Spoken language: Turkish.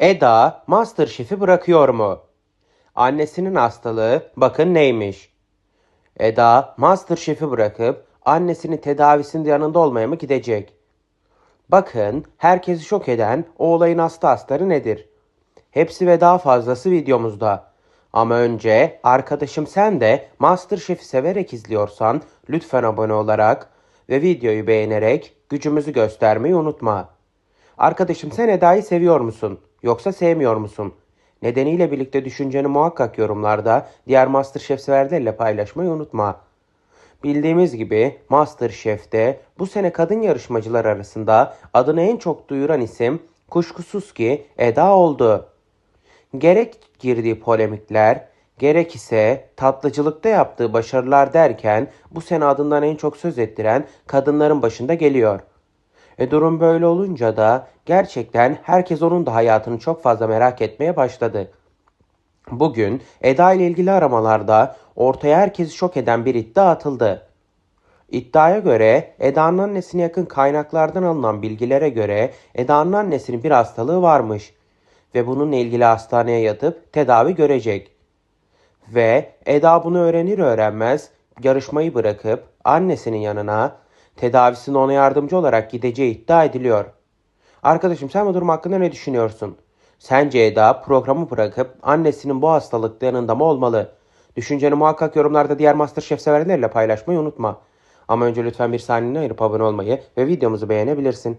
Eda Masterchef'i bırakıyor mu? Annesinin hastalığı bakın neymiş. Eda Masterchef'i bırakıp annesinin tedavisinde yanında olmaya mı gidecek? Bakın herkesi şok eden o olayın hasta astarı nedir? Hepsi ve daha fazlası videomuzda. Ama önce arkadaşım sen de Masterchef'i severek izliyorsan lütfen abone olarak ve videoyu beğenerek gücümüzü göstermeyi unutma. Arkadaşım sen Eda'yı seviyor musun? Yoksa sevmiyor musun? Nedeniyle birlikte düşünceni muhakkak yorumlarda diğer Masterchef severlerle paylaşmayı unutma. Bildiğimiz gibi MasterChef'te bu sene kadın yarışmacılar arasında adını en çok duyuran isim kuşkusuz ki Eda oldu. Gerek girdiği polemikler, gerek ise tatlıcılıkta yaptığı başarılar derken bu sene adından en çok söz ettiren kadınların başında geliyor. E durum böyle olunca da gerçekten herkes onun da hayatını çok fazla merak etmeye başladı. Bugün Eda ile ilgili aramalarda ortaya herkesi şok eden bir iddia atıldı. İddiaya göre Eda'nın annesine yakın kaynaklardan alınan bilgilere göre Eda'nın annesinin bir hastalığı varmış ve bununla ilgili hastaneye yatıp tedavi görecek. Ve Eda bunu öğrenir öğrenmez yarışmayı bırakıp annesinin yanına tedavisinde ona yardımcı olarak gideceği iddia ediliyor. Arkadaşım sen bu durum hakkında ne düşünüyorsun? Sence Eda programı bırakıp annesinin bu hastalıkta yanında mı olmalı? Düşünceni muhakkak yorumlarda diğer Masterchef severlerle paylaşmayı unutma. Ama önce lütfen bir saniyeni ayırıp abone olmayı ve videomuzu beğenebilirsin.